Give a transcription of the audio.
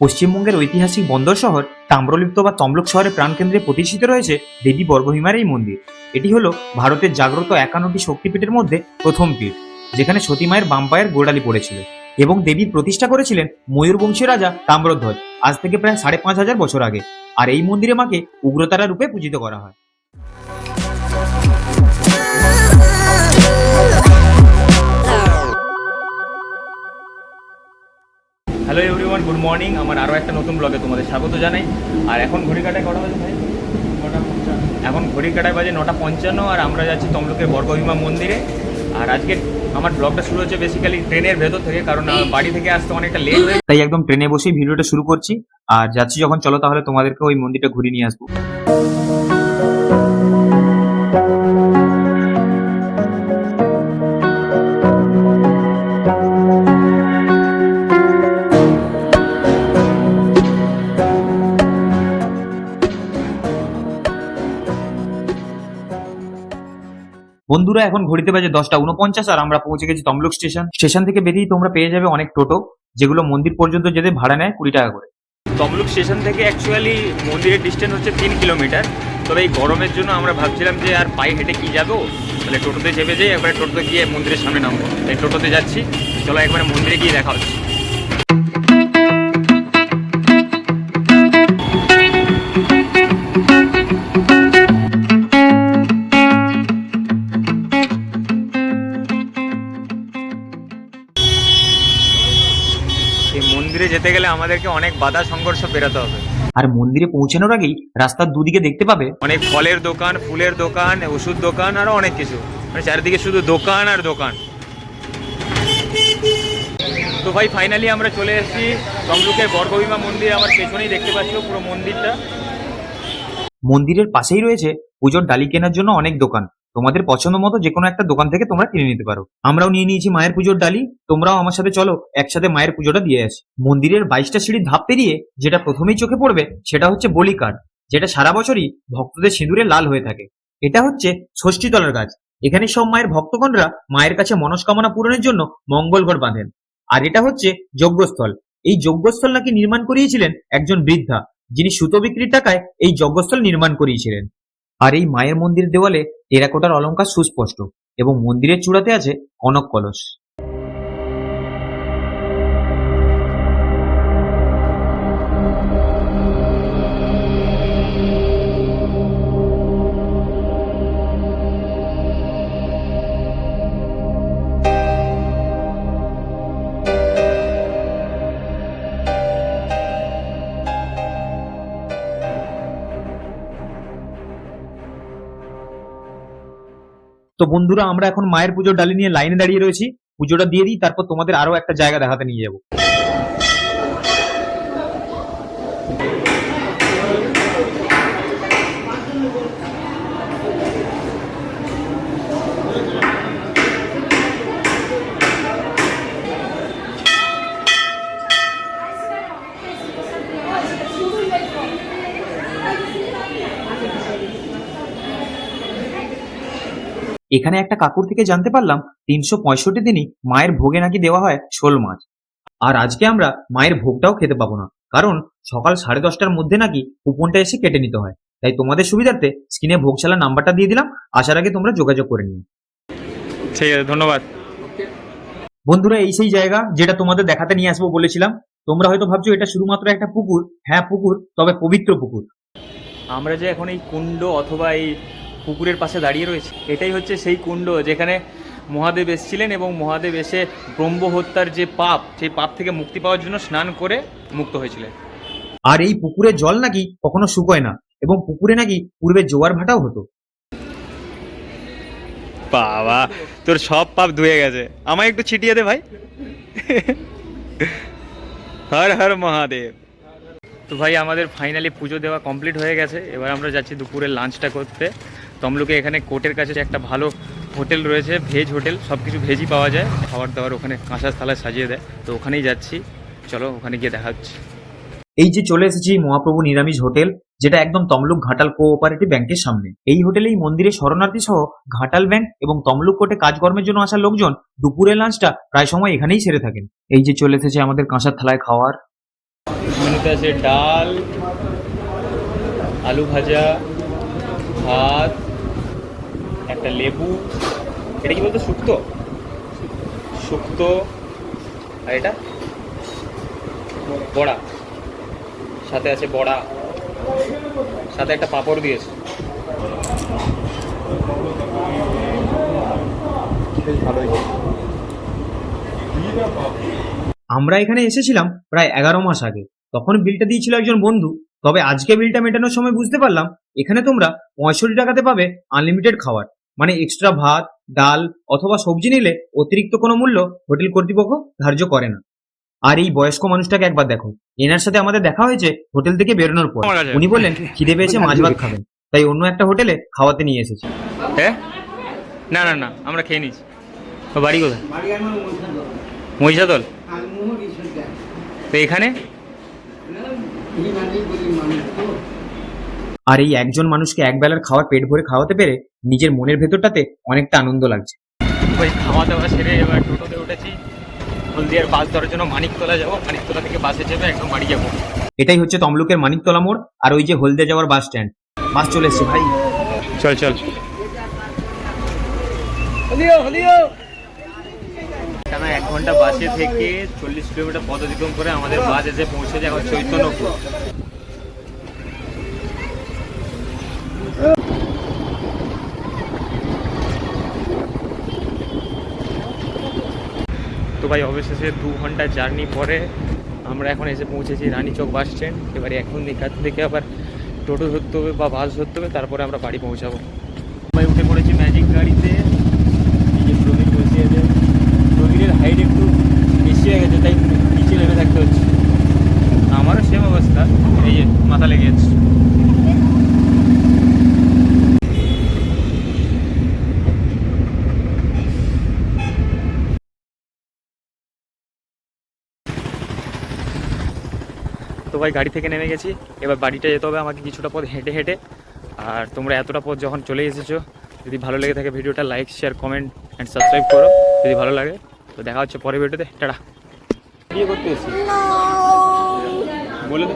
পশ্চিমবঙ্গের ঐতিহাসিক বন্দর শহর তাম্রলিপ্ত বা তমলুক শহরের প্রাণকেন্দ্রে প্রতিষ্ঠিত রয়েছে দেবী বর্গভীমার এই মন্দির। এটি হলো ভারতের জাগ্রত একান্নটি শক্তিপীঠের মধ্যে প্রথম পীঠ, যেখানে সতীমায়ের মায়ের বাম পায়ের গোড়ালি পড়েছিল এবং দেবীর প্রতিষ্ঠা করেছিলেন ময়ূরবংশী রাজা তাম্রধ্বজ, আজ থেকে প্রায় সাড়ে পাঁচ হাজার বছর আগে। আর এই মন্দিরে মাকে উগ্রতারা রূপে পূজিত করা হয়। হ্যালো এভরিওয়ান গুড মর্নিং আমার আরও একটা নতুন ব্লগে তোমাদের স্বাগত জানাই। আর এখন ঘড়ি কাটায় কটা বাজে ভাই? এখন ঘড়ি কাটায় বাজে নটা পঞ্চান্ন আর আমরা যাচ্ছি তমলুকের বর্গভীমা মন্দিরে। আর আজকে আমার ব্লগটা শুরু হচ্ছে বেসিক্যালি ট্রেনের ভেতর থেকে কারণ বাড়ি থেকে আসতে অনেকটা লেট হয়ে তাই একদম ট্রেনে বসেই ভিডিওটা শুরু করছি। আর যাচ্ছি যখন চলো তাহলে তোমাদেরকে ওই মন্দিরটা ঘুরিয়ে নিয়ে আসব। বন্ধুরা, এখন ঘড়িতে বাজে দশটা উনপঞ্চাশ আর আমরা পৌঁছে গেছি তমলুক স্টেশন। স্টেশন থেকে বেরিয়ে তোমরা পেয়ে যাবে অনেক টোটো, যেগুলো মন্দির পর্যন্ত যেতে ভাড়া নেয় কুড়ি টাকা করে। তমলুক স্টেশন থেকে অ্যাকচুয়ালি মন্দিরের ডিস্টেন্স হচ্ছে তিন কিলোমিটার। তবে এই গরমের জন্য আমরা ভাবছিলাম যে আর পায়ে হেঁটে কি যাব? তাহলে টোটোতে চেপে যাই একবারে টোটোতে গিয়ে মন্দিরের সামনে নামবো। তাই টোটোতে যাচ্ছি। চলো একবারে মন্দিরে গিয়ে দেখা হচ্ছে। এই মন্দিরে যেতে গেলে আমাদেরকে অনেক বাধা সংঘর্ষ পেরোতে হবে। আর মন্দিরে পৌঁছানোর আগেই রাস্তার দুদিকে দেখতে পাবে। অনেক ফলের দোকান ফুলের দোকান ওষুধ দোকান আরও অনেক কিছু। মানে চারিদিকে শুধু দোকান আর দোকান। তো ভাই ফাইনালি আমরা চলে এসেছি তমলুকের বর্গভীমা মন্দির। আমার পেছনেই দেখতে পাচ্ছ পুরো মন্দিরটা। মন্দিরের পাশেই রয়েছে পুজোর ডালি কেনার জন্য অনেক দোকান। তোমাদের পছন্দ মতো যে কোনো একটা দোকান থেকে তোমরা কিনে নিতে পারো। আমরাও নিয়ে নিয়েছি মায়ের পুজোর ডালি, তোমরাও আমার সাথে চলো, একসাথে মায়ের পুজোটা দিয়ে আসি। মন্দিরের বাইশটা সিঁড়ি ধাপ পেরিয়ে যেটা প্রথমেই চোখে পড়বে সেটা হচ্ছে বলি কাঠ, যেটা সারা বছরই ভক্তদের সিঁদুরে লাল হয়ে থাকে। এটা হচ্ছে ষষ্ঠীতলার গাছ। এখানে সব মায়ের ভক্তগণরা মায়ের কাছে মনস্কামনা পূরণের জন্য মঙ্গল ঘর বাঁধেন। আর এটা হচ্ছে যজ্ঞস্থল। এই যজ্ঞস্থল নাকি নির্মাণ করিয়েছিলেন একজন বৃদ্ধা, যিনি সুতো বিক্রির টাকায় এই যজ্ঞস্থল নির্মাণ করিয়েছিলেন। আর এই মায়ের মন্দির দেওয়ালে টেরাকোটার অলঙ্কার সুস্পষ্ট এবং মন্দিরের চূড়াতে আছে কনক কলস। তো বন্ধুরা, আমরা এখন মায়ের পুজোর ডালি নিয়ে লাইনে দাঁড়িয়ে রয়েছি। পুজোটা দিয়ে দিই, তারপর তোমাদের আরও একটা জায়গা দেখাতে নিয়ে যাব। এখানে একটা কাকুর থেকে জানতে পারলাম তিনশো পঁয়ষট্টি দিনই মায়ের ভোগে নাকি দেওয়া হয় শোল মাছ। আর আজকে আমরা মায়ের ভোগটাও খেতে পাবো না কারণ সকাল সাড়ে দশটার মধ্যে নাকি কুপনটা এসে কেটে নিতে হয়। তাই তোমাদের সুবিধার্থে স্ক্রিনে ভোগশালা নাম্বারটা দিয়ে দিলাম আসার আগে তোমরা যোগাযোগ করে নিও। ঠিক আছে ধন্যবাদ। বন্ধুরা এই সেই জায়গা যেটা তোমাদের দেখাতে নিয়ে আসব বলেছিলাম। তোমরা হয়তো ভাবছ এটা শুধুমাত্র একটা পুকুর। হ্যাঁ পুকুর তবে পবিত্র পুকুর। আমরা যে এখন এই কুণ্ড অথবা এই পুকুরের পাশে দাঁড়িয়ে রয়েছে। এটাই হচ্ছে সেই কুণ্ড যেখানে মহাদেব এসেছিলেন এবং মহাদেব এসে ব্রহ্ম হত্যার যে পাপ সেই পাপ থেকে মুক্তি পাওয়ার জন্য স্নান করে মুক্ত হয়েছিলেন। আর এই পুকুরের জল নাকি কখনো শুকোয় না এবং পুকুরে নাকি পূর্বে জোয়ার ভাটাও হতো? বাবা তোর সব পাপ ধুয়ে গেছে। আমায় একটু ছিটিয়ে দে ভাই। হর হর মহাদেব। তো ভাই আমাদের ফাইনালি পুজো দেওয়া কমপ্লিট হয়ে গেছে। এবার আমরা যাচ্ছি দুপুরের লাঞ্চটা করতে। তমলুকে এখানে কোর্টের কাছে একটা ভালো হোটেল রয়েছে ভেজ হোটেল সব কিছু ভেজই পাওয়া যায়। খাবার দাবার ওখানে কাঁসার থালায় সাজিয়ে দেয়। তো ওখানেই যাচ্ছি। চলো ওখানে গিয়ে দেখা হচ্ছে। এই যে চলে এসেছি মহাপ্রভু নিরামিষ হোটেল যেটা একদম তমলুক ঘাটাল কোঅপারেটিভ ব্যাংকের সামনে। এই হোটেলেই মন্দিরে শরণার্থী সহ ঘাটাল ব্যাংক এবং তমলুক কোর্টে কাজকর্মের জন্য আসা লোকজন দুপুরের লাঞ্চটা প্রায় সময় এখানেই সেরে থাকেন। এই যে চলে এসেছে আমাদের কাঁসার থালায় খাওয়ার। মেনুতে আছে ডাল আলু ভাজা ভাত একটা লেবু এটা কি বলতো শুক্তো? শুক্তো আর এটা? বড়া। সাথে আছে বড়া। সাথে একটা পাঁপড় দিয়েছে। ভালোই। আমরা এখানে এসেছিলাম প্রায় এগারো মাস আগে। তখন বিলটা দিয়েছিল একজন বন্ধু। তবে আজকে বিলটা মেটানোর সময় বুঝতে পারলাম এখানে তোমরা পঁয়ষট্টি টাকাতে পাবে আনলিমিটেড খাবার। মানে এক্সট্রা ভাত ডাল অথবা সবজি নিলে অতিরিক্ত কোনো মূল্য হোটেল কর্তৃপক্ষ ধার্য করে না। আর এই বয়স্ক মানুষটাকে একবার দেখো। এনার সাথে আমাদের দেখা হয়েছে হোটেল থেকে বেরোনোর পর। উনি বললেন খিদে পেয়েছে মাছ ভাত খাবেন তাই অন্য একটা হোটেলে খাওয়াতে নিয়ে এসেছি। হ্যাঁ না না না আমরা খেয়ে নিচ্ছি বাড়ি কোথায়? মহিষাদল। তো এখানে এই মানেই বলি মানুষ তো আর এই একজন মানুষকে এক বেলার খাবার পেট ভরে খাওয়াতে পেরে নিজের মনের ভেতরটাতে অনেকটা আনন্দ লাগছে। ওই খাওয়া দাওয়া সেরে এবার টোটোতে উঠেছি। হলদিয়ার বাস ধরার জন্য মানিকতলা যাব। মানিকতলা থেকে বাসে চেপে একদম বাড়ি যাব। এটাই হচ্ছে তমলুকের মানিকতলা মোড় আর ওই যে হলদিয়া যাওয়ার বাস স্ট্যান্ড বাস চলে এসছে ভাই। চল চল। টানা এক ঘণ্টা বাসে থেকে চল্লিশ কিলোমিটার পথ অতিক্রম করে আমাদের বাস এসে পৌঁছেছে এখন চৈতন্যপুর। তো ভাই, অবশেষে দু ঘণ্টা জার্নি পরে আমরা এখন এসে পৌঁছেছি রানীচক বাস স্ট্যান্ড এবারে এখন এখান থেকে আবার টোটো ধরতে হবে বা বাস ধরতে হবে, তারপরে আমরা বাড়ি পৌঁছাবো। ভাই উঠে পড়েছি ম্যাজিক গাড়িতে। যে প্রবীর বসে আছে। প্রবীরের হাইট একটু বেশি হয়ে গেছে, তাই নিচে নেমে থাকতে হচ্ছে। আমারও সেম অবস্থা। এই যে মাথা লেগে যাচ্ছে। তো ভাই গাড়ি থেকে নেমে গেছি। এবার বাড়িটা যেতে হবে আমাকে কিছুটা পথ হেঁটে হেঁটে। আর তোমরা এতটা পথ যখন চলে এসেছ, যদি ভালো লেগে থাকে ভিডিওটা like share comment and subscribe করো। যদি ভালো লাগে, তো দেখা হচ্ছে পরের ভিডিওতে। টাটা। বিয়ে করতে এসেছি। বলে